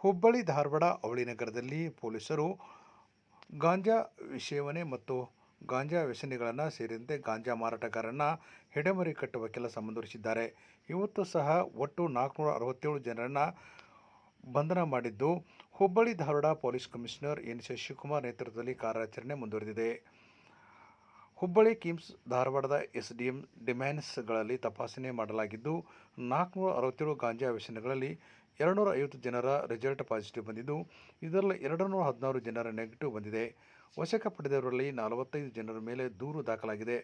ಹುಬ್ಬಳ್ಳಿ, ಧಾರವಾಡ, ಅವಳಿ ನಗರದಲ್ಲಿ ಪೊಲೀಸರು ಗಾಂಜಾ ಸೇವನೆ ಮತ್ತು ಗಾಂಜಾ ವ್ಯಸನಿಗಳನ್ನು ಸೇರಿದಂತೆ ಗಾಂಜಾ ಮಾರಾಟಗಾರರನ್ನು ಹೆಡೆಮರಿ ಕಟ್ಟುವ ಕೆಲಸ ಮುಂದುವರಿಸಿದ್ದಾರೆ. ಇವತ್ತು ಸಹ ಒಟ್ಟು ನಾಲ್ಕುನೂರ ಅರವತ್ತೇಳು ಜನರನ್ನು ಬಂಧನ ಮಾಡಿದ್ದು Hubballi, Dharwad police commissioner N Shashikumar ನೇತೃತ್ವದಲ್ಲಿ ಕಾರ್ಯಾಚರಣೆ ಮುಂದುವರೆದಿದೆ. ಹುಬ್ಬಳ್ಳಿ ಕಿಮ್ಸ್, ಧಾರವಾಡದ ಎಸ್ ಡಿ ಎಂ ಡಿಮ್ಯಾನ್ಸ್ಗಳಲ್ಲಿ ತಪಾಸಣೆ ಮಾಡಲಾಗಿದ್ದು ನಾಲ್ಕುನೂರ ಅರವತ್ತೇಳು ಗಾಂಜಾ ವ್ಯಸನಗಳಲ್ಲಿ ಎರಡುನೂರ ಐವತ್ತು ಜನರ ರಿಸಲ್ಟ್ ಪಾಸಿಟಿವ್ ಬಂದಿದ್ದು, ಇದರಲ್ಲಿ ಎರಡು ನೂರ ಹದಿನಾರು ಜನರ ನೆಗೆಟಿವ್ ಬಂದಿದೆ. ವಶಕ್ಕೆ ಪಡೆದವರಲ್ಲಿ ನಲವತ್ತೈದು ಜನರ ಮೇಲೆ ದೂರು ದಾಖಲಾಗಿದೆ.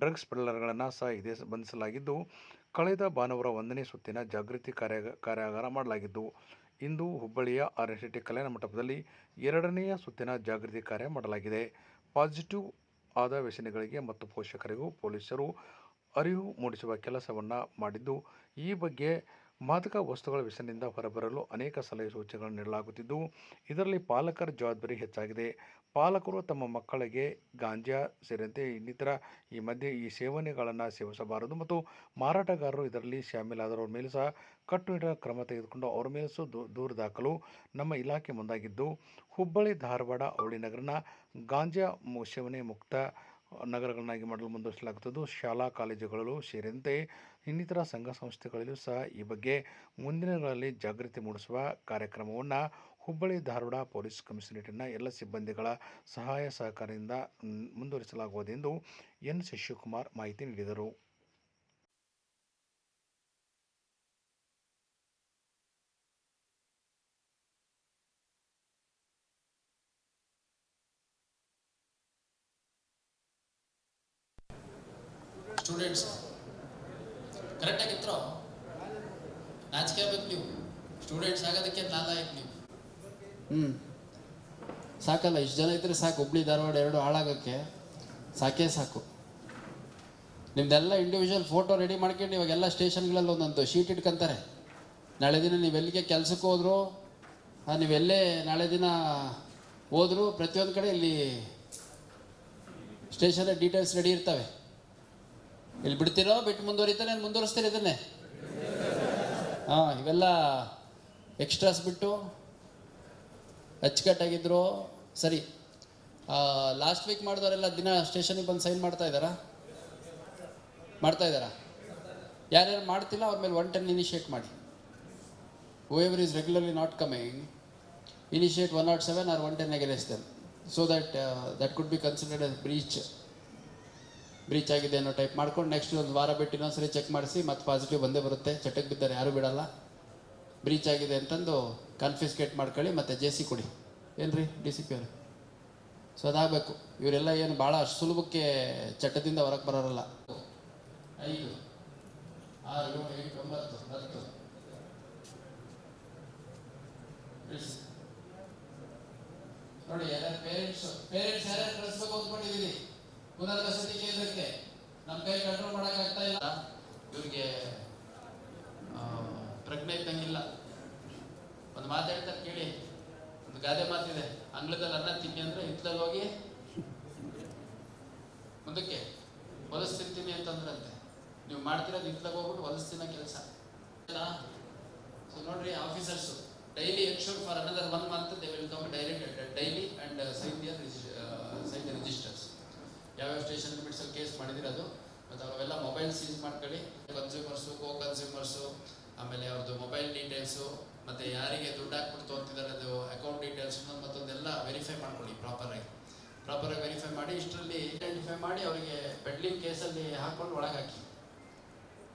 ಡ್ರಗ್ಸ್ ಪೆಡ್ಲರ್ಗಳನ್ನು ಸಹ ಇದೇ ಬಂಧಿಸಲಾಗಿದ್ದು, ಕಳೆದ ಭಾನುವಾರ ಒಂದನೇ ಸುತ್ತಿನ ಜಾಗೃತಿ ಕಾರ್ಯ ಕಾರ್ಯಾಗಾರ ಮಾಡಲಾಗಿದ್ದು ಇಂದು ಹುಬ್ಬಳ್ಳಿಯ ಆರ್ ಎನ್ ಟಿ ಕಲ್ಯಾಣ ಮಂಟಪದಲ್ಲಿ ಎರಡನೆಯ ಸುತ್ತಿನ ಜಾಗೃತಿ ಕಾರ್ಯ ಮಾಡಲಾಗಿದೆ. ಪಾಸಿಟಿವ್ ಆದ ವ್ಯಸನಿಗಳಿಗೆ ಮತ್ತು ಪೋಷಕರಿಗೂ ಪೊಲೀಸರು ಅರಿವು ಮೂಡಿಸುವ ಕೆಲಸವನ್ನು ಮಾಡಿದ್ದು, ಈ ಬಗ್ಗೆ ಮಾದಕ ವಸ್ತುಗಳ ವ್ಯಸನದಿಂದ ಹೊರಬರಲು ಅನೇಕ ಸಲಹೆ ಸೂಚನೆಗಳನ್ನು ನೀಡಲಾಗುತ್ತಿದ್ದು, ಇದರಲ್ಲಿ ಪಾಲಕರ ಜವಾಬ್ದಾರಿ ಹೆಚ್ಚಾಗಿದೆ. ಪಾಲಕರು ತಮ್ಮ ಮಕ್ಕಳಿಗೆ ಗಾಂಜಾ ಸೇರಿದಂತೆ ಇನ್ನಿತರ ಈ ಮಧ್ಯೆ ಈ ಸೇವನೆಗಳನ್ನು ಸೇವಿಸಬಾರದು ಮತ್ತು ಮಾರಾಟಗಾರರು ಇದರಲ್ಲಿ ಶಾಮೀಲಾದವರ ಮೇಲೆ ಸಹ ಕಟ್ಟುನಿಟ್ಟಿನ ಕ್ರಮ ತೆಗೆದುಕೊಂಡು ಅವರ ಮೇಲೆ ಸಹ ದೂರು ದಾಖಲು ನಮ್ಮ ಇಲಾಖೆ ಮುಂದಾಗಿದ್ದು, ಹುಬ್ಬಳ್ಳಿ ಧಾರವಾಡ, ಅವಳಿ ನಗರನ ಗಾಂಜಾ ಸೇವನೆ ಮುಕ್ತ ನಗರಗಳನ್ನಾಗಿ ಮಾಡಲು ಮುಂದುವರಿಸಲಾಗುತ್ತದೆ ಶಾಲಾ ಕಾಲೇಜುಗಳಲ್ಲೂ ಸೇರಿದಂತೆ ಇನ್ನಿತರ ಸಂಘ ಸಂಸ್ಥೆಗಳಲ್ಲೂ ಸಹ ಈ ಬಗ್ಗೆ ಮುಂದಿನ ದಿನಗಳಲ್ಲಿ ಜಾಗೃತಿ ಮೂಡಿಸುವ ಕಾರ್ಯಕ್ರಮವನ್ನು ಹುಬ್ಬಳ್ಳಿ ಧಾರವಾಡ ಪೊಲೀಸ್ ಕಮಿಷನರೇಟ್ನ ಎಲ್ಲ ಸಿಬ್ಬಂದಿಗಳ ಸಹಾಯ ಸಹಕಾರದಿಂದ ಮುಂದುವರಿಸಲಾಗುವುದೆಂದು ಎನ್. ಶಿವಕುಮಾರ್ ಮಾಹಿತಿ ನೀಡಿದರು. ಸ್ಟೂಡೆಂಟ್ಸ್ ಕರೆಕ್ಟಾಗಿತ್ತು ನಾಚಿಕೆ ಆಗ್ಬೇಕು ನೀವು. ಸ್ಟೂಡೆಂಟ್ಸ್ ಆಗೋದಕ್ಕೆ ನಾಲಾಯಕ್ ನೀವು. ಹ್ಞೂ ಸಾಕಲ್ಲ, ಇಷ್ಟು ಜನ ಇದ್ರೆ ಸಾಕು. ಹುಬ್ಳಿ, ಧಾರವಾಡ ಎರಡು ಹಾಳಾಗಕ್ಕೆ ಸಾಕೇ ಸಾಕು. ನಿಮ್ದೆಲ್ಲ ಇಂಡಿವಿಜುವಲ್ ಫೋಟೋ ರೆಡಿ ಮಾಡ್ಕೊಂಡು ಇವಾಗೆಲ್ಲ ಸ್ಟೇಷನ್ಗಳಲ್ಲಿ ಒಂದೊಂದು ಶೀಟ್ ಇಟ್ಕೊಂತಾರೆ. ನಾಳೆ ದಿನ ನೀವು ಎಲ್ಲಿಗೆ ಕೆಲ್ಸಕ್ಕೆ ಹೋದ್ರು ನೀವೆಲ್ಲೇ ನಾಳೆ ದಿನ ಹೋದ್ರು ಪ್ರತಿಯೊಂದು ಕಡೆ ಇಲ್ಲಿ ಸ್ಟೇಷನ್ ಡೀಟೇಲ್ಸ್ ರೆಡಿ ಇರ್ತವೆ. ಇಲ್ಲಿ ಬಿಡ್ತೀರೋ? ಬಿಟ್ಟು ಮುಂದುವರಿತಾನೆ ಮುಂದುವರಿಸ್ತೀರಿ ಇದನ್ನೇ? ಹಾಂ, ಇವೆಲ್ಲ ಎಕ್ಸ್ಟ್ರಾಸ್ ಬಿಟ್ಟು ಅಚ್ಚುಕಟ್ಟಾಗಿದ್ರು. ಸರಿ ಲಾಸ್ಟ್ ವೀಕ್ ಮಾಡಿದವರೆಲ್ಲ ದಿನ ಸ್ಟೇಷನಿಗೆ ಬಂದು ಸೈನ್ ಮಾಡ್ತಾ ಇದ್ದಾರಾ? ಮಾಡ್ತಾ ಇದ್ದಾರಾ? ಯಾರ್ಯಾರು ಮಾಡ್ತಿಲ್ಲ, ಅವ್ರ ಮೇಲೆ ಒನ್ ಟೆನ್ ಇನಿಷಿಯೇಟ್ ಮಾಡಿ. Whoever is regularly not coming 107 one 110 seven or one ten ಗೆಲ್ಲಿಸ್ತೇನೆ so that that could be considered breach ಆಗಿದೆ ಅನ್ನೋ ಟೈಪ್ ಮಾಡ್ಕೊಂಡು ನೆಕ್ಸ್ಟ್ ಒಂದು ವಾರ ಬಿಟ್ಟು ಇನ್ನೊಂದ್ಸರಿ ಚೆಕ್ ಮಾಡಿಸಿ, ಮತ್ತೆ ಪಾಸಿಟಿವ್ ಬಂದೇ ಬರುತ್ತೆ. ಚಟಕ್ಕೆ ಬಿದ್ದರೆ ಯಾರು ಬಿಡಲ್ಲ. ಬ್ರೀಚ್ ಆಗಿದೆ ಅಂತಂದು ಕನ್ಫಿಸ್ಕೇಟ್ ಮಾಡ್ಕೊಳ್ಳಿ, ಮತ್ತೆ ಜೆ ಸಿ ಕೊಡಿ. ಏನ್ರಿ ಡಿ ಸಿ ಪಿ ಅವರು? ಸೊ ಅದಾಗಬೇಕು. ಇವರೆಲ್ಲ ಏನು ಭಾಳ ಸುಲಭಕ್ಕೆ ಚಟದಿಂದ ಹೊರಗೆ ಬರೋರಲ್ಲ. ಐದು, ಆರು ಏಳು ಎಂಟು, ಒಂಬತ್ತು, ಹತ್ತು. ನೋಡಿ, ಯಾರ್ಯಾರು ಪೇರೆಂಟ್ಸ್ ಪೇರೆಂಟ್ಸ್ ಯಾರ್ಯಾರು ಕಳಿಸ್ಬೇಕು ಪುನರ್ವಸತಿ ಕೇಂದ್ರಕ್ಕೆ ನಮ್ಮ ಕೈ ಕಂಟ್ರೋಲ್ ಮಾಡಕ್ ಆಗ್ತಾ ಇಲ್ಲ. ಇವ್ರಿಗೆ ಪ್ರಜ್ಞೆ ಇದ್ದಂಗಿಲ್ಲ. ಒಂದು ಮಾತು ಹೇಳ್ತಾರೆ ಕೇಳಿ. ಒಂದು ಗಾದೆ ಮಾತಿದೆ. ಅಂಗ್ಲದಲ್ಲಿ ಅನ್ನ ತಿನ್ನಿ ಅಂದ್ರೆ ಹಿತ್ತಲ್ಲಿ ಹೋಗಿ ಮುಂದಕ್ಕೆ ಹೊಲಸ್ ತಿಂತೀನಿ ಅಂತಂದ್ರಂತೆ. ನೀವು ಮಾಡ್ತಿರೋದು ಹಿತ್ತಲಾಗ ಹೋಗ್ಬಿಟ್ಟು ಹೊಲಸ್ ತಿನ್ನೋ ಕೆಲಸ. ಸೊ, ನೋಡ್ರಿ officers daily ensure for another one month they will come direct daily and sign their sign the registers ಯಾವ್ಯಾವ ಸ್ಟೇಷನ್ ಲಿಮಿಟ್ಸಲ್ಲಿ ಕೇಸ್ ಮಾಡಿದಿರೋದು ಮತ್ತು ಅವೆಲ್ಲ ಮೊಬೈಲ್ ಮಾಡ್ಕೊಳ್ಳಿ ಕನ್ಸ್ಯೂಮರ್ಸು ಕೋ ಕನ್ಸ್ಯೂಮರ್ಸು ಆಮೇಲೆ ಅವ್ರದ್ದು ಮೊಬೈಲ್ ಡೀಟೇಲ್ಸು ಮತ್ತು ಯಾರಿಗೆ ದುಡ್ಡು ಹಾಕ್ಬಿಟ್ಟು ಅಂತಿದ್ದಾರೆ ಅದು ಅಕೌಂಟ್ ಡೀಟೇಲ್ಸ್ ಮತ್ತೊಂದೆಲ್ಲ ವೆರಿಫೈ ಮಾಡ್ಕೊಳ್ಳಿ ಪ್ರಾಪರಾಗಿ ಪ್ರಾಪರಾಗಿ ವೆರಿಫೈ ಮಾಡಿ, ಇಷ್ಟರಲ್ಲಿ ಐಡೆಂಟಿಫೈ ಮಾಡಿ ಅವರಿಗೆ ಪೆಡ್ಲಿಂಗ್ ಕೇಸಲ್ಲಿ ಹಾಕ್ಕೊಂಡು ಒಳಗೆ ಹಾಕಿ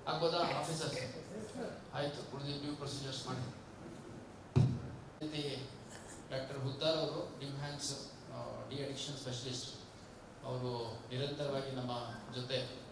ಹಾಕೋದಾ ಆಫೀಸರ್ ಆಯಿತು, ಉಳಿದ ನ್ಯೂ ಪ್ರೊಸೀಜರ್ಸ್ ಮಾಡಿ. ಡಾಕ್ಟರ್ ಹುದ್ದಾರ್ ಅವರು dim hands de addiction specialist ಅವರು ನಿರಂತರವಾಗಿ ನಮ್ಮ ಜೊತೆ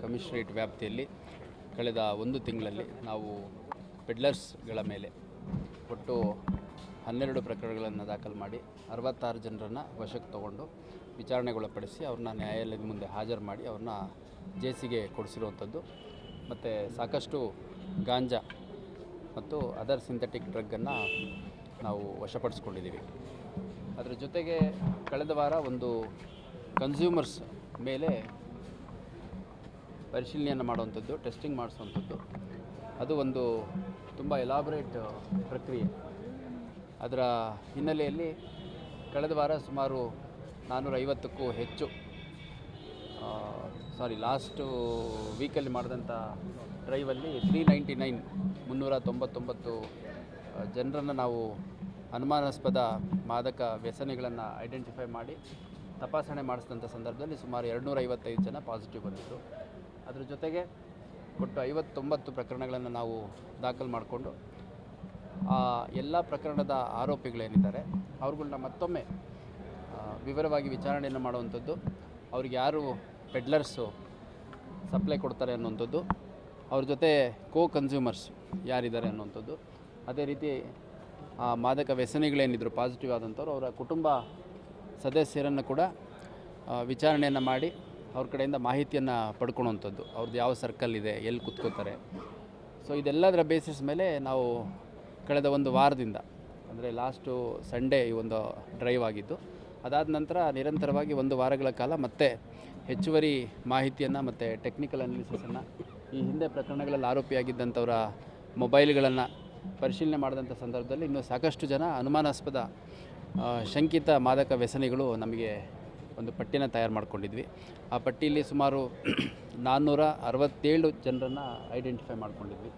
ಕಮಿಷನರೇಟ್ ವ್ಯಾಪ್ತಿಯಲ್ಲಿ ಕಳೆದ ಒಂದು ತಿಂಗಳಲ್ಲಿ ನಾವು ಪೆಡ್ಲರ್ಸ್ಗಳ ಮೇಲೆ ಒಟ್ಟು ಹನ್ನೆರಡು ಪ್ರಕರಣಗಳನ್ನು ದಾಖಲು ಮಾಡಿ ಅರವತ್ತಾರು ಜನರನ್ನು ವಶಕ್ಕೆ ತಗೊಂಡು ವಿಚಾರಣೆಗೊಳಪಡಿಸಿ ಅವ್ರನ್ನ ನ್ಯಾಯಾಲಯದ ಮುಂದೆ ಹಾಜರು ಮಾಡಿ ಅವ್ರನ್ನ ಜೇಸಿಗೆ ಕೊಡಿಸಿರುವಂಥದ್ದು. ಮತ್ತು ಸಾಕಷ್ಟು ಗಾಂಜಾ ಮತ್ತು ಅದರ್ ಸಿಂಥೆಟಿಕ್ ಡ್ರಗ್ಗನ್ನು ನಾವು ವಶಪಡಿಸ್ಕೊಂಡಿದ್ದೀವಿ. ಅದರ ಜೊತೆಗೆ ಕಳೆದ ವಾರ ಒಂದು ಕನ್ಸ್ಯೂಮರ್ಸ್ ಮೇಲೆ ಪರಿಶೀಲನೆಯನ್ನು ಮಾಡುವಂಥದ್ದು, ಟೆಸ್ಟಿಂಗ್ ಮಾಡಿಸುವಂಥದ್ದು. ಅದು ಒಂದು ತುಂಬ ಎಲಾಬ್ರೇಟ್ ಪ್ರಕ್ರಿಯೆ. ಅದರ ಹಿನ್ನೆಲೆಯಲ್ಲಿ ಕಳೆದ ವಾರ ಸುಮಾರು ನಾನ್ನೂರೈವತ್ತಕ್ಕೂ ಹೆಚ್ಚು ಸಾರಿ ಲಾಸ್ಟು ವೀಕಲ್ಲಿ ಮಾಡಿದಂಥ ಡ್ರೈವಲ್ಲಿ ತ್ರೀ ನೈಂಟಿ ನೈನ್ ಮುನ್ನೂರ ತೊಂಬತ್ತೊಂಬತ್ತು ಜನರನ್ನು ನಾವು ಅನುಮಾನಾಸ್ಪದ ಮಾದಕ ವ್ಯಸನಿಗಳನ್ನು ಐಡೆಂಟಿಫೈ ಮಾಡಿ ತಪಾಸಣೆ ಮಾಡಿಸಿದಂಥ ಸಂದರ್ಭದಲ್ಲಿ ಸುಮಾರು ಎರಡುನೂರ ಐವತ್ತೈದು ಜನ ಪಾಸಿಟಿವ್ ಬಂದಿದ್ದರು ಅದರ ಜೊತೆಗೆ ಒಟ್ಟು ಐವತ್ತೊಂಬತ್ತು ಪ್ರಕರಣಗಳನ್ನು ನಾವು ದಾಖಲು ಮಾಡಿಕೊಂಡು ಆ ಎಲ್ಲ ಪ್ರಕರಣದ ಆರೋಪಿಗಳೇನಿದ್ದಾರೆ, ಅವ್ರುಗಳ್ನ ಮತ್ತೊಮ್ಮೆ ವಿವರವಾಗಿ ವಿಚಾರಣೆಯನ್ನು ಮಾಡುವಂಥದ್ದು, ಅವ್ರಿಗೆ ಯಾರು ಪೆಡ್ಲರ್ಸು ಸಪ್ಲೈ ಕೊಡ್ತಾರೆ ಅನ್ನುವಂಥದ್ದು, ಅವ್ರ ಜೊತೆ ಕೋ ಕನ್ಸ್ಯೂಮರ್ಸ್ ಯಾರಿದ್ದಾರೆ ಅನ್ನುವಂಥದ್ದು, ಅದೇ ರೀತಿ, ಆ, ಮಾದಕ ವ್ಯಸನಿಗಳೇನಿದ್ರು ಪಾಸಿಟಿವ್ ಆದಂಥವ್ರು, ಅವರ ಕುಟುಂಬ ಸದಸ್ಯರನ್ನು ಕೂಡ ವಿಚಾರಣೆಯನ್ನು ಮಾಡಿ, ಅವ್ರ ಕಡೆಯಿಂದ ಮಾಹಿತಿಯನ್ನು ಪಡ್ಕೊಳೋವಂಥದ್ದು. ಅವ್ರದ್ದು ಯಾವ ಸರ್ಕಲ್ ಇದೆ, ಎಲ್ಲಿ ಕುತ್ಕೋತಾರೆ ಸೊ ಇದೆಲ್ಲದರ ಬೇಸಿಸ್ ಮೇಲೆ ನಾವು ಕಳೆದ ಒಂದು ವಾರದಿಂದ, ಅಂದರೆ ಲಾಸ್ಟು ಸಂಡೇ ಈ ಒಂದು ಡ್ರೈವ್ ಆಗಿದ್ದು. ಅದಾದ ನಂತರ ನಿರಂತರವಾಗಿ ಒಂದು ವಾರಗಳ ಕಾಲ ಮತ್ತೆ ಹೆಚ್ಚುವರಿ ಮಾಹಿತಿಯನ್ನು ಮತ್ತು ಟೆಕ್ನಿಕಲ್ ಅನಾಲಿಸಿಸನ್ನು ಈ ಹಿಂದೆ ಪ್ರಕರಣಗಳಲ್ಲಿ ಆರೋಪಿಯಾಗಿದ್ದಂಥವರ ಮೊಬೈಲ್ಗಳನ್ನು ಪರಿಶೀಲನೆ ಮಾಡಿದಂಥ ಸಂದರ್ಭದಲ್ಲಿ ಇನ್ನೂ ಸಾಕಷ್ಟು ಜನ ಅನುಮಾನಾಸ್ಪದ ಶಂಕಿತ ಮಾದಕ ವ್ಯಸನಿಗಳು ನಮಗೆ ಒಂದು ಪಟ್ಟಿನ ತಯಾರು ಮಾಡಿಕೊಂಡಿದ್ವಿ. ಆ ಪಟ್ಟಿಯಲ್ಲಿ ಸುಮಾರು ನಾನ್ನೂರ ಅರವತ್ತೇಳು ಜನರನ್ನು ಐಡೆಂಟಿಫೈ ಮಾಡ್ಕೊಂಡಿದ್ವಿ.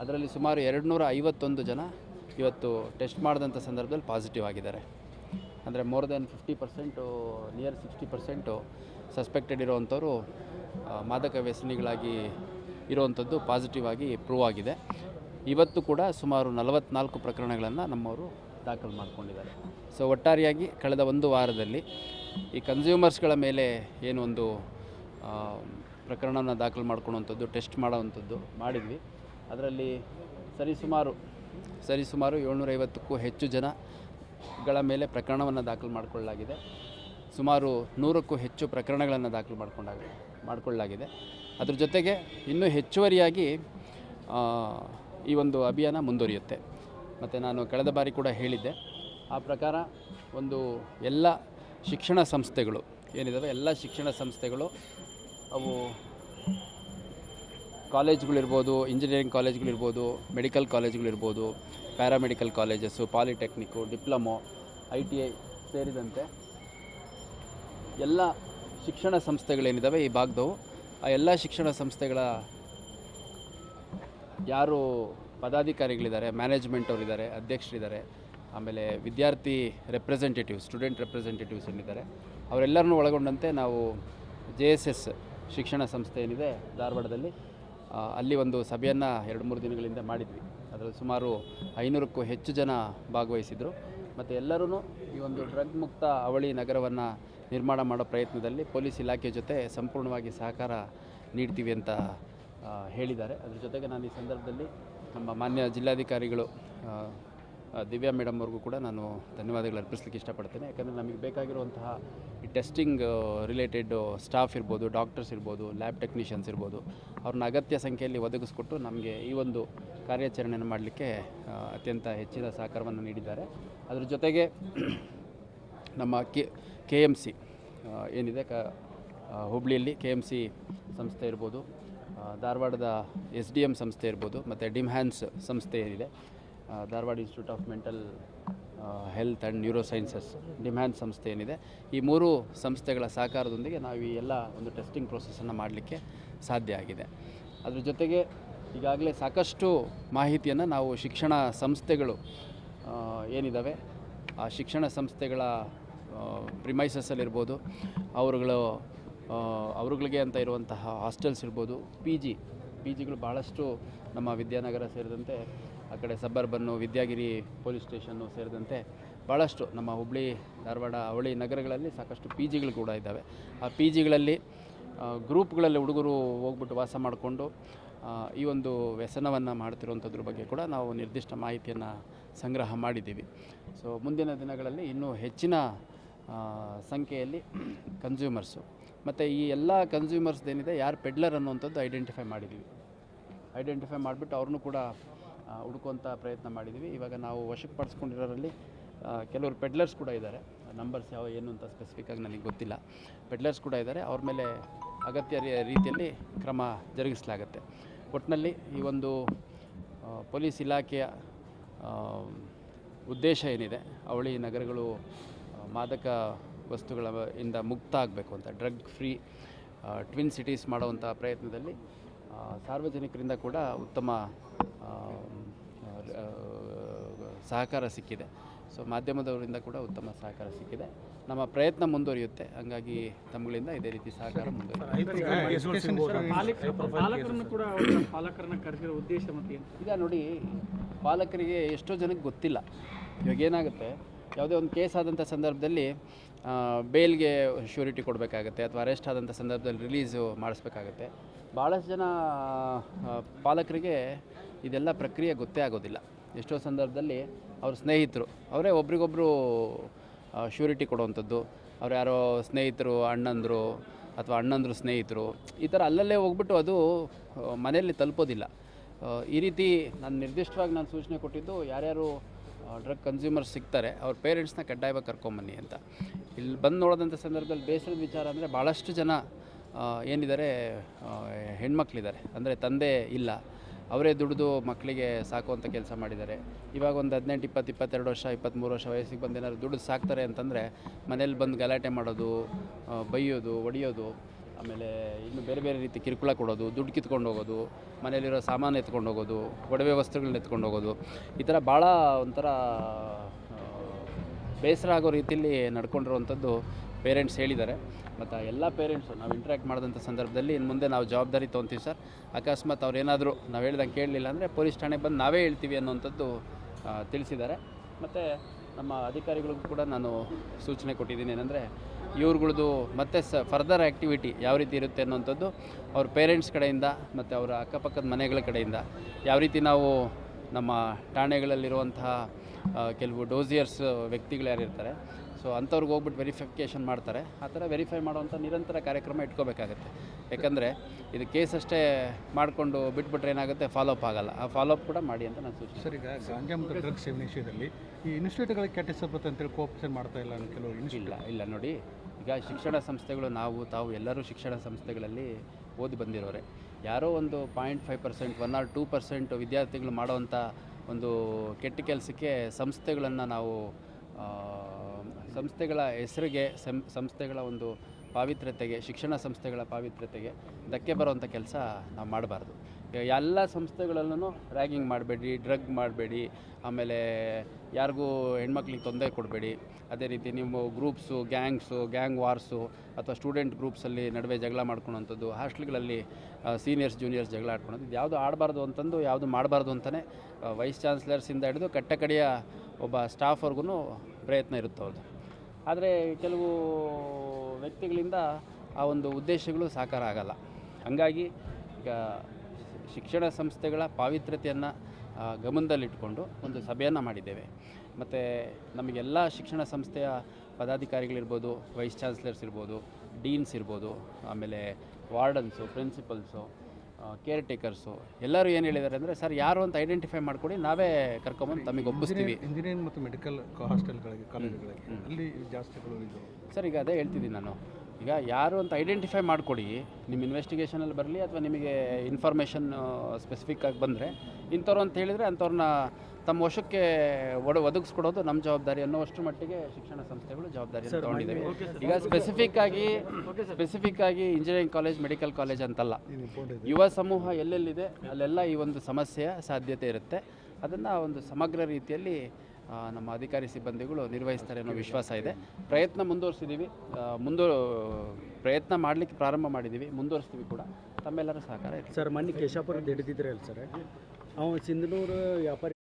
ಅದರಲ್ಲಿ ಸುಮಾರು ಎರಡು ನೂರ ಐವತ್ತೊಂದು ಜನ ಇವತ್ತು ಟೆಸ್ಟ್ ಮಾಡಿದಂಥ ಸಂದರ್ಭದಲ್ಲಿ ಪಾಸಿಟಿವ್ ಆಗಿದ್ದಾರೆ. ಅಂದರೆ more than fifty percent near sixty percent suspected ಇರೋವಂಥವರು ಮಾದಕ ವ್ಯಸನಿಗಳಾಗಿ ಇರುವಂಥದ್ದು ಪಾಸಿಟಿವ್ ಆಗಿ ಪ್ರೂವ್ ಆಗಿದೆ. ಇವತ್ತು ಕೂಡ ಸುಮಾರು ನಲವತ್ನಾಲ್ಕು ಪ್ರಕರಣಗಳನ್ನು ನಮ್ಮವರು ದಾಖಲು ಮಾಡ್ಕೊಂಡಿದ್ದಾರೆ. ಸೊ ಒಟ್ಟಾರೆಯಾಗಿ ಕಳೆದ ಒಂದು ವಾರದಲ್ಲಿ ಈ ಕನ್ಸ್ಯೂಮರ್ಸ್ಗಳ ಮೇಲೆ ಏನು ಒಂದು ಪ್ರಕರಣವನ್ನು ದಾಖಲು ಮಾಡ್ಕೊಳ್ಳೋವಂಥದ್ದು ಟೆಸ್ಟ್ ಮಾಡೋವಂಥದ್ದು ಮಾಡಿದ್ವಿ. ಅದರಲ್ಲಿ ಸರಿಸುಮಾರು ಸರಿಸುಮಾರು ಏಳ್ನೂರೈವತ್ತಕ್ಕೂ ಹೆಚ್ಚು ಜನಗಳ ಮೇಲೆ ಪ್ರಕರಣವನ್ನು ದಾಖಲು ಮಾಡಿಕೊಳ್ಳಲಾಗಿದೆ. ಸುಮಾರು ನೂರಕ್ಕೂ ಹೆಚ್ಚು ಪ್ರಕರಣಗಳನ್ನು ದಾಖಲು ಮಾಡ್ಕೊಂಡಾಗ, ಮಾಡಿಕೊಳ್ಳಲಾಗಿದೆ. ಅದ್ರ ಜೊತೆಗೆ ಇನ್ನೂ ಹೆಚ್ಚುವರಿಯಾಗಿ ಈ ಒಂದು ಅಭಿಯಾನ ಮುಂದುವರಿಯುತ್ತೆ. ಮತ್ತು ನಾನು ಕಳೆದ ಬಾರಿ ಕೂಡ ಹೇಳಿದ್ದೆ, ಆ ಪ್ರಕಾರ ಒಂದು ಎಲ್ಲ ಶಿಕ್ಷಣ ಸಂಸ್ಥೆಗಳು ಏನಿದ್ದಾವೆ ಎಲ್ಲ ಶಿಕ್ಷಣ ಸಂಸ್ಥೆಗಳು ಅವು ಕಾಲೇಜ್ಗಳಿರ್ಬೋದು ಇಂಜಿನಿಯರಿಂಗ್ ಕಾಲೇಜ್ಗಳಿರ್ಬೋದು medical ಕಾಲೇಜ್ಗಳಿರ್ಬೋದು paramedical colleges polytechnic diploma I T I ಸೇರಿದಂತೆ ಎಲ್ಲ ಶಿಕ್ಷಣ ಸಂಸ್ಥೆಗಳೇನಿದ್ದಾವೆ ಈ ಭಾಗದವು. ಆ ಎಲ್ಲ ಶಿಕ್ಷಣ ಸಂಸ್ಥೆಗಳ ಯಾರು ಪದಾಧಿಕಾರಿಗಳಿದ್ದಾರೆ ಮ್ಯಾನೇಜ್ಮೆಂಟ್ ಅವರಿದ್ದಾರೆ, ಅಧ್ಯಕ್ಷರಿದ್ದಾರೆ, ಆಮೇಲೆ ವಿದ್ಯಾರ್ಥಿ ರೆಪ್ರೆಸೆಂಟೇಟಿವ್ಸ್ ಸ್ಟೂಡೆಂಟ್ ರೆಪ್ರೆಸೆಂಟೇಟಿವ್ಸ್ ಏನಿದ್ದಾರೆ, ಅವರೆಲ್ಲರನ್ನೂ ಒಳಗೊಂಡಂತೆ ನಾವು ಜೆ ಎಸ್ ಎಸ್ ಶಿಕ್ಷಣ ಸಂಸ್ಥೆ ಏನಿದೆ, ಧಾರವಾಡದಲ್ಲಿ ಅಲ್ಲಿ ಒಂದು ಸಭೆಯನ್ನು ಎರಡು ಮೂರು ದಿನಗಳಿಂದ ಮಾಡಿದ್ವಿ. ಅದರಲ್ಲಿ ಸುಮಾರು ಐನೂರಕ್ಕೂ ಹೆಚ್ಚು ಜನ ಭಾಗವಹಿಸಿದರು. ಮತ್ತು ಎಲ್ಲರೂ ಈ ಒಂದು ಡ್ರಗ್ ಮುಕ್ತ ಅವಳಿ ನಗರವನ್ನು ನಿರ್ಮಾಣ ಮಾಡೋ ಪ್ರಯತ್ನದಲ್ಲಿ ಪೊಲೀಸ್ ಇಲಾಖೆ ಜೊತೆ ಸಂಪೂರ್ಣವಾಗಿ ಸಹಕಾರ ನೀಡ್ತೀವಿ ಅಂತ ಹೇಳಿದ್ದಾರೆ. ಅದ್ರ ಜೊತೆಗೆ ನಾನು ಈ ಸಂದರ್ಭದಲ್ಲಿ ನಮ್ಮ ಮಾನ್ಯ ಜಿಲ್ಲಾಧಿಕಾರಿಗಳು ದಿವ್ಯಾ ಮೇಡಮ್ವರೆಗೂ ಕೂಡ ನಾನು ಧನ್ಯವಾದಗಳು ಅರ್ಪಿಸ್ಲಿಕ್ಕೆ ಇಷ್ಟಪಡ್ತೇನೆ. ಯಾಕಂದರೆ ನಮಗೆ ಬೇಕಾಗಿರುವಂತಹ ಈ ಟೆಸ್ಟಿಂಗ್ ರಿಲೇಟೆಡ್ ಸ್ಟಾಫ್ ಇರ್ಬೋದು ಡಾಕ್ಟರ್ಸ್ ಇರ್ಬೋದು ಲ್ಯಾಬ್ ಟೆಕ್ನಿಷಿಯನ್ಸ್ ಇರ್ಬೋದು, ಅವ್ರನ್ನ ಅಗತ್ಯ ಸಂಖ್ಯೆಯಲ್ಲಿ ಒದಗಿಸ್ಕೊಟ್ಟು ನಮಗೆ ಈ ಒಂದು ಕಾರ್ಯಾಚರಣೆಯನ್ನು ಮಾಡಲಿಕ್ಕೆ ಅತ್ಯಂತ ಹೆಚ್ಚಿನ ಸಹಕಾರವನ್ನು ನೀಡಿದ್ದಾರೆ. ಅದರ ಜೊತೆಗೆ ನಮ್ಮ ಕೆ ಕೆ ಎಂ ಸಿ ಏನಿದೆ, ಕ ಹುಬ್ಳಿಯಲ್ಲಿ ಕೆ ಎಂ ಸಿ ಸಂಸ್ಥೆ ಇರ್ಬೋದು ಧಾರವಾಡದ ಎಸ್ ಡಿ ಎಂ ಸಂಸ್ಥೆ ಇರ್ಬೋದು, ಮತ್ತು ಡಿಮ್ಹ್ಯಾನ್ಸ್ ಸಂಸ್ಥೆ ಏನಿದೆ Dharwad institute of mental health and neurosciences demand ಸಂಸ್ಥೆ ಏನಿದೆ. ಈ ಮೂರು ಸಂಸ್ಥೆಗಳ ಸಹಕಾರದೊಂದಿಗೆ ನಾವು ಈ ಎಲ್ಲ ಒಂದು ಟೆಸ್ಟಿಂಗ್ ಪ್ರೊಸೆಸನ್ನು ಮಾಡಲಿಕ್ಕೆ ಸಾಧ್ಯ ಆಗಿದೆ. ಅದ್ರ ಜೊತೆಗೆ ಈಗಾಗಲೇ ಸಾಕಷ್ಟು ಮಾಹಿತಿಯನ್ನು ನಾವು ಶಿಕ್ಷಣ ಸಂಸ್ಥೆಗಳು ಏನಿದ್ದಾವೆ ಆ ಶಿಕ್ಷಣ ಸಂಸ್ಥೆಗಳ ಪ್ರಿಮೈಸಸ್ಸಲ್ಲಿರ್ಬೋದು ಅವರುಗಳು ಅವರುಗಳಿಗೆ ಅಂತ ಇರುವಂತಹ ಹಾಸ್ಟೆಲ್ಸ್ ಇರ್ಬೋದು ಪಿ ಜಿ ಪಿ ಜಿಗಳು ಭಾಳಷ್ಟು ನಮ್ಮ ವಿದ್ಯಾನಗರ ಸೇರಿದಂತೆ ಆ ಕಡೆ ಸಬ್ಬರ್ಬನ್ನು ವಿದ್ಯಾಗಿರಿ ಪೊಲೀಸ್ ಸ್ಟೇಷನ್ನು ಸೇರಿದಂತೆ ಭಾಳಷ್ಟು ನಮ್ಮ ಹುಬ್ಬಳ್ಳಿ ಧಾರವಾಡ, ಅವಳಿ ನಗರಗಳಲ್ಲಿ ಸಾಕಷ್ಟು ಪಿ ಜಿಗಳು ಕೂಡ ಇದ್ದಾವೆ. ಆ ಪಿ ಜಿಗಳಲ್ಲಿ ಗ್ರೂಪ್ಗಳಲ್ಲಿ ಹುಡುಗರು ಹೋಗ್ಬಿಟ್ಟು ವಾಸ ಮಾಡಿಕೊಂಡು ಈ ಒಂದು ವ್ಯಸನವನ್ನು ಮಾಡ್ತಿರುವಂಥದ್ರ ಬಗ್ಗೆ ಕೂಡ ನಾವು ನಿರ್ದಿಷ್ಟ ಮಾಹಿತಿಯನ್ನು ಸಂಗ್ರಹ ಮಾಡಿದ್ದೀವಿ. ಸೊ ಮುಂದಿನ ದಿನಗಳಲ್ಲಿ ಇನ್ನೂ ಹೆಚ್ಚಿನ ಸಂಖ್ಯೆಯಲ್ಲಿ ಕನ್ಸ್ಯೂಮರ್ಸು ಮತ್ತು ಈ ಎಲ್ಲ ಕನ್ಸ್ಯೂಮರ್ಸ್ ಏನಿದೆ, ಯಾರು ಪೆಡ್ಲರ್ ಅನ್ನುವಂಥದ್ದು ಐಡೆಂಟಿಫೈ ಮಾಡಿದ್ದೀವಿ. ಐಡೆಂಟಿಫೈ ಮಾಡಿಬಿಟ್ಟು ಅವ್ರನ್ನೂ ಕೂಡ ಹುಡುಕುವಂಥ ಪ್ರಯತ್ನ ಮಾಡಿದ್ದೀವಿ ಇವಾಗ ನಾವು ವಶಕ್ಕೆ ಪಡಿಸ್ಕೊಂಡಿರೋರಲ್ಲಿ ಕೆಲವರು ಪೆಡ್ಲರ್ಸ್ ಕೂಡ ಇದ್ದಾರೆ. ನಂಬರ್ಸ್ ಯಾವ, ಏನು ಅಂತ ಸ್ಪೆಸಿಫಿಕ್ಕಾಗಿ ನನಗೆ ಗೊತ್ತಿಲ್ಲ. ಪೆಡ್ಲರ್ಸ್ ಕೂಡ ಇದ್ದಾರೆ. ಅವ್ರ ಮೇಲೆ ಅಗತ್ಯ ರೀತಿಯಲ್ಲಿ ಕ್ರಮ ಜರುಗಿಸಲಾಗುತ್ತೆ. ಒಟ್ಟಿನಲ್ಲಿ ಈ ಒಂದು ಪೊಲೀಸ್ ಇಲಾಖೆಯ ಉದ್ದೇಶ ಏನಿದೆ, ಅವಳಿ ನಗರಗಳು ಮಾದಕ ವಸ್ತುಗಳ ಇಂದ ಮುಕ್ತ ಆಗಬೇಕು ಅಂತ, ಡ್ರಗ್ ಫ್ರೀ ಟ್ವಿನ್ ಸಿಟೀಸ್ ಮಾಡುವಂಥ ಪ್ರಯತ್ನದಲ್ಲಿ ಸಾರ್ವಜನಿಕರಿಂದ ಕೂಡ ಉತ್ತಮ ಸಹಕಾರ ಸಿಕ್ಕಿದೆ. ಸೊ ಮಾಧ್ಯಮದವರಿಂದ ಕೂಡ ಉತ್ತಮ ಸಹಕಾರ ಸಿಕ್ಕಿದೆ. ನಮ್ಮ ಪ್ರಯತ್ನ ಮುಂದುವರಿಯುತ್ತೆ. ಹಂಗಾಗಿ ತಮ್ಮಗಳಿಂದ ಇದೇ ರೀತಿ ಸಹಕಾರ ಮುಂದುವರಿಯುತ್ತೆ. ಈಗ ನೋಡಿ ಪಾಲಕರಿಗೆ ಎಷ್ಟೋ ಜನಕ್ಕೆ ಗೊತ್ತಿಲ್ಲ. ಇವಾಗ ಏನಾಗುತ್ತೆ ಯಾವುದೇ ಒಂದು ಕೇಸ್ ಆದಂಥ ಸಂದರ್ಭದಲ್ಲಿ ಬೇಲ್ಗೆ ಶ್ಯೂರಿಟಿ ಕೊಡಬೇಕಾಗತ್ತೆ ಅಥವಾ ಅರೆಸ್ಟ್ ಆದಂಥ ಸಂದರ್ಭದಲ್ಲಿ ರಿಲೀಸು ಮಾಡಿಸ್ಬೇಕಾಗತ್ತೆ. ಭಾಳಷ್ಟು ಜನ ಪಾಲಕರಿಗೆ ಇದೆಲ್ಲ ಪ್ರಕ್ರಿಯೆ ಗೊತ್ತೇ ಆಗೋದಿಲ್ಲ. ಎಷ್ಟೋ ಸಂದರ್ಭದಲ್ಲಿ ಅವ್ರ ಸ್ನೇಹಿತರು, ಅವರೇ ಒಬ್ರಿಗೊಬ್ಬರು ಶ್ಯೂರಿಟಿ ಕೊಡುವಂಥದ್ದು. ಅವ್ರು ಯಾರೋ ಸ್ನೇಹಿತರು, ಅಣ್ಣಂದರು ಅಥವಾ ಅಣ್ಣಂದರು ಸ್ನೇಹಿತರು, ಈ ಥರ ಅಲ್ಲಲ್ಲೇ ಹೋಗ್ಬಿಟ್ಟು ಅದು ಮನೆಯಲ್ಲಿ ತಲುಪೋದಿಲ್ಲ. ಈ ರೀತಿ ನಾನು ನಿರ್ದಿಷ್ಟವಾಗಿ ನಾನು ಸೂಚನೆ ಕೊಟ್ಟಿದ್ದು, ಯಾರ್ಯಾರು ಡ್ರಗ್ ಕನ್ಸ್ಯೂಮರ್ ಸಿಗ್ತಾರೆ, ಅವ್ರ ಪೇರೆಂಟ್ಸ್ನ ಕಡ್ಡಾಯವಾಗಿ ಕರ್ಕೊಂಬನ್ನಿ ಅಂತ. ಇಲ್ಲಿ ಬಂದು ನೋಡೋದಂಥ ಸಂದರ್ಭದಲ್ಲಿ ಬೇಸರದ ವಿಚಾರ ಅಂದರೆ ಭಾಳಷ್ಟು ಜನ ಏನಿದ್ದಾರೆ ಹೆಣ್ಮಕ್ಳಿದ್ದಾರೆ. ಅಂದರೆ ತಂದೆ ಇಲ್ಲ, ಅವರೇ ದುಡಿದು ಮಕ್ಕಳಿಗೆ ಸಾಕುವಂಥ ಕೆಲಸ ಮಾಡಿದ್ದಾರೆ. ಇವಾಗ ಒಂದು ಹದಿನೆಂಟು, ಇಪ್ಪತ್ತು, ಇಪ್ಪತ್ತೆರಡು ವರ್ಷ, ಇಪ್ಪತ್ತ್ಮೂರು ವರ್ಷ ವಯಸ್ಸಿಗೆ ಬಂದು ಏನಾದ್ರು ದುಡಿದು ಸಾಕ್ತಾರೆ ಅಂತಂದರೆ ಮನೇಲಿ ಬಂದು ಗಲಾಟೆ ಮಾಡೋದು ಬೈಯೋದು, ಹೊಡಿಯೋದು ಆಮೇಲೆ ಇನ್ನು ಬೇರೆ ಬೇರೆ ರೀತಿ ಕಿರುಕುಳ ಕೊಡೋದು, ದುಡ್ಡು ಕಿತ್ಕೊಂಡು ಹೋಗೋದು, ಮನೆಯಲ್ಲಿರೋ ಸಾಮಾನು ಎತ್ಕೊಂಡು ಹೋಗೋದು, ಒಡವೆ ವಸ್ತುಗಳನ್ನ ಎತ್ಕೊಂಡು ಹೋಗೋದು, ಈ ಥರ ಭಾಳ ಒಂಥರ ಬೇಸರ ಆಗೋ ರೀತಿಯಲ್ಲಿ ನಡ್ಕೊಂಡಿರುವಂಥದ್ದು ಪೇರೆಂಟ್ಸ್ ಹೇಳಿದ್ದಾರೆ. ಮತ್ತು ಎಲ್ಲ ಪೇರೆಂಟ್ಸು ನಾವು ಇಂಟ್ರ್ಯಾಕ್ಟ್ ಮಾಡಿದಂಥ ಸಂದರ್ಭದಲ್ಲಿ ಇನ್ನು ಮುಂದೆ ನಾವು ಜವಾಬ್ದಾರಿ ತೊಗೊತೀವಿ ಸರ್. ಅಕಸ್ಮಾತ್ ಅವ್ರು ಏನಾದರೂ ನಾವು ಹೇಳ್ದಂಗೆ ಕೇಳಲಿಲ್ಲ ಅಂದರೆ ಪೊಲೀಸ್ ಠಾಣೆಗೆ ಬಂದು ನಾವೇ ಹೇಳ್ತೀವಿ ಅನ್ನೋವಂಥದ್ದು ತಿಳಿಸಿದ್ದಾರೆ. ಮತ್ತು ನಮ್ಮ ಅಧಿಕಾರಿಗಳಿಗೂ ಕೂಡ ನಾನು ಸೂಚನೆ ಕೊಟ್ಟಿದ್ದೀನಿ ಏನಂದರೆ ಇವ್ರುಗಳದ್ದು ಮತ್ತೆ ಸ ಫರ್ದರ್ ಆ್ಯಕ್ಟಿವಿಟಿ ಯಾವ ರೀತಿ ಇರುತ್ತೆ ಅನ್ನೋಂಥದ್ದು ಅವ್ರ ಪೇರೆಂಟ್ಸ್ ಕಡೆಯಿಂದ ಮತ್ತು ಅವರ ಅಕ್ಕಪಕ್ಕದ ಮನೆಗಳ ಕಡೆಯಿಂದ ಯಾವ ರೀತಿ ನಾವು ನಮ್ಮ ಠಾಣೆಗಳಲ್ಲಿರುವಂತಹ ಕೆಲವು ಡೋಸಿಯರ್ಸ್ ವ್ಯಕ್ತಿಗಳು ಯಾರಿರ್ತಾರೆ ಸೊ ಅಂಥವ್ರಿಗೆ ಹೋಗ್ಬಿಟ್ಟು ವೆರಿಫಿಕೇಷನ್ ಮಾಡ್ತಾರೆ. ಆ ಥರ ವೆರಿಫೈ ಮಾಡುವಂಥ ನಿರಂತರ ಕಾರ್ಯಕ್ರಮ ಇಟ್ಕೋಬೇಕಾಗುತ್ತೆ. ಯಾಕಂದರೆ ಇದು ಕೇಸ್ ಅಷ್ಟೇ ಮಾಡಿಕೊಂಡು ಬಿಟ್ಬಿಟ್ರೆ ಏನಾಗುತ್ತೆ? ಫಾಲೋಅಪ್ ಆಗಲ್ಲ. ಆ ಫಾಲೋಅಪ್ ಕೂಡ ಮಾಡಿ ಅಂತ ನಾನು ಸೂಚನೆ ಸರ್ ಈಗ ಗಾಂಜಾ ಮತ್ತು ಡ್ರಗ್ಸ್ ಸೇವನೆ ವಿಷಯದಲ್ಲಿ ಈ ಇನ್ಸ್ಟಿಟ್ಯೂಟ್ಗಳಿಗೆ ಕೆಟ್ಟಿಸಬಹುದು ಅಂತೇಳಿ ಕೋಆಪರೇಷನ್ ಮಾಡ್ತಾ ಇಲ್ಲ ಅನ್ನೋ ಕೆಲವು ಇಲ್ಲ ಇಲ್ಲ ನೋಡಿ. ಈಗ ಶಿಕ್ಷಣ ಸಂಸ್ಥೆಗಳು ನಾವು ತಾವು ಎಲ್ಲರೂ ಶಿಕ್ಷಣ ಸಂಸ್ಥೆಗಳಲ್ಲಿ ಓದಿ ಬಂದಿರೋರೆ. ಯಾರೋ ಒಂದು point five percent one or two percent ವಿದ್ಯಾರ್ಥಿಗಳು ಮಾಡುವಂಥ ಒಂದು ಕೆಟ್ಟ ಕೆಲಸಕ್ಕೆ ಸಂಸ್ಥೆಗಳನ್ನು ನಾವು ಸಂಸ್ಥೆಗಳ ಹೆಸರಿಗೆ ಸಂಸ್ಥೆಗಳ ಒಂದು ಪಾವಿತ್ರ್ಯತೆಗೆ, ಶಿಕ್ಷಣ ಸಂಸ್ಥೆಗಳ ಪಾವಿತ್ರ್ಯತೆಗೆ ಧಕ್ಕೆ ಬರುವಂಥ ಕೆಲಸ ನಾವು ಮಾಡಬಾರ್ದು. ಎಲ್ಲ ಸಂಸ್ಥೆಗಳಲ್ಲೂ ರ್ಯಾಗಿಂಗ್ ಮಾಡಬೇಡಿ, ಡ್ರಗ್ ಮಾಡಬೇಡಿ, ಆಮೇಲೆ ಯಾರಿಗೂ ಹೆಣ್ಮಕ್ಳಿಗೆ ತೊಂದರೆ ಕೊಡಬೇಡಿ. ಅದೇ ರೀತಿ ನಿಮ್ಮ ಗ್ರೂಪ್ಸು, ಗ್ಯಾಂಗ್ಸು, ಗ್ಯಾಂಗ್ ವಾರ್ಸು ಅಥವಾ ಸ್ಟೂಡೆಂಟ್ ಗ್ರೂಪ್ಸಲ್ಲಿ ನಡುವೆ ಜಗಳ ಮಾಡ್ಕೊಳೋಂಥದ್ದು, ಹಾಸ್ಟೆಲ್ಗಳಲ್ಲಿ ಸೀನಿಯರ್ಸ್, ಜೂನಿಯರ್ಸ್ ಜಗಳ ಆಡ್ಕೊಳೋದು ಯಾವುದು ಆಡಬಾರ್ದು ಅಂತಂದು ಯಾವುದು ಮಾಡಬಾರ್ದು ಅಂತಲೇ ವೈಸ್ ಚಾನ್ಸ್ಲರ್ಸಿಂದ ಹಿಡಿದು ಕಟ್ಟಕಡೆಯ ಒಬ್ಬ ಸ್ಟಾಫ್ವರ್ಗೂ ಪ್ರಯತ್ನ ಇರುತ್ತೆ ಅವ್ರದ್ದು. ಆದರೆ ಕೆಲವು ವ್ಯಕ್ತಿಗಳಿಂದ ಆ ಒಂದು ಉದ್ದೇಶಗಳು ಸಾಕಾರ ಆಗಲ್ಲ. ಹಾಗಾಗಿ ಈಗ ಶಿಕ್ಷಣ ಸಂಸ್ಥೆಗಳ ಪಾವಿತ್ರ್ಯತೆಯನ್ನು ಗಮನದಲ್ಲಿಟ್ಟುಕೊಂಡು ಒಂದು ಸಭೆಯನ್ನು ಮಾಡಿದ್ದೇವೆ. ಮತ್ತು ನಮಗೆಲ್ಲ ಶಿಕ್ಷಣ ಸಂಸ್ಥೆಯ ಪದಾಧಿಕಾರಿಗಳಿರ್ಬೋದು, ವೈಸ್ ಚಾನ್ಸ್ಲರ್ಸ್ ಇರ್ಬೋದು, ಡೀನ್ಸ್ ಇರ್ಬೋದು, ಆಮೇಲೆ ವಾರ್ಡನ್ಸು, ಪ್ರಿನ್ಸಿಪಲ್ಸು ಕೇರ್ ಟೇಕರ್ಸು ಎಲ್ಲರೂ ಏನು ಹೇಳಿದ್ದಾರೆ ಅಂದರೆ ಸರ್ ಯಾರು ಅಂತ ಐಡೆಂಟಿಫೈ ಮಾಡ್ಕೊಡಿ ನಾವೇ ಕರ್ಕೊಂಬಂದು ತಮಗೆ ಒಪ್ಪಿಸ್ತೀವಿ. ಇಂಜಿನಿಯರಿಂಗ್ ಮತ್ತು ಮೆಡಿಕಲ್ ಹಾಸ್ಟೆಲ್ಗಳಿಗೆ ಕಾಲೇಜುಗಳಿಗೆ ಅಲ್ಲಿ ಜಾಸ್ತಿಗಳು ಇದು. ಸರ್ ಈಗ ಅದೇ ಹೇಳ್ತಿದ್ದೀನಿ ನಾನು. ಈಗ ಯಾರು ಅಂತ ಐಡೆಂಟಿಫೈ ಮಾಡಿಕೊಡಿ. ನಿಮ್ಮ ಇನ್ವೆಸ್ಟಿಗೇಷನಲ್ಲಿ ಬರಲಿ ಅಥವಾ ನಿಮಗೆ ಇನ್ಫಾರ್ಮೇಷನ್ ಸ್ಪೆಸಿಫಿಕ್ ಆಗಿ ಬಂದರೆ ಇಂಥವ್ರು ಅಂತ ಹೇಳಿದರೆ ಅಂಥವ್ರನ್ನ ತಮ್ಮ ವಶಕ್ಕೆ ಒಡ ಒದಗಿಸ್ಕೊಡೋದು ನಮ್ಮ ಜವಾಬ್ದಾರಿ ಅನ್ನೋಷ್ಟು ಮಟ್ಟಿಗೆ ಶಿಕ್ಷಣ ಸಂಸ್ಥೆಗಳು ಜವಾಬ್ದಾರಿ ತಗೊಂಡಿದ್ದೇವೆ. ಈಗ ಸ್ಪೆಸಿಫಿಕ್ ಆಗಿ ಸ್ಪೆಸಿಫಿಕ್ ಆಗಿ ಇಂಜಿನಿಯರಿಂಗ್ ಕಾಲೇಜ್ ಮೆಡಿಕಲ್ ಕಾಲೇಜ್ ಅಂತಲ್ಲ ಯುವ ಸಮೂಹ ಎಲ್ಲೆಲ್ಲಿದೆ ಅಲ್ಲೆಲ್ಲ ಈ ಒಂದು ಸಮಸ್ಯೆಯ ಸಾಧ್ಯತೆ ಇರುತ್ತೆ. ಅದನ್ನು ಒಂದು ಸಮಗ್ರ ರೀತಿಯಲ್ಲಿ ನಮ್ಮ ಅಧಿಕಾರಿ ಸಿಬ್ಬಂದಿಗಳು ನಿರ್ವಹಿಸ್ತಾರೆ ಅನ್ನೋ ವಿಶ್ವಾಸ ಇದೆ. ಪ್ರಯತ್ನ ಮುಂದುವರಿಸಿದ್ದೀವಿ ಮುಂದು ಪ್ರಯತ್ನ ಮಾಡಲಿಕ್ಕೆ ಪ್ರಾರಂಭ ಮಾಡಿದ್ದೀವಿ ಮುಂದುವರಿಸ್ತೀವಿ ಕೂಡ. ತಮ್ಮೆಲ್ಲರ ಸಹಕಾರ ಇದೆ ಸರ್ ಮೊನ್ನೆ ಕೇಶಾಪುರ ಹಿಡಿದಿದ್ರಲ್ಲ ಸರ್? ಅವನು ಸಿಂಧನೂರು ವ್ಯಾಪಾರಿ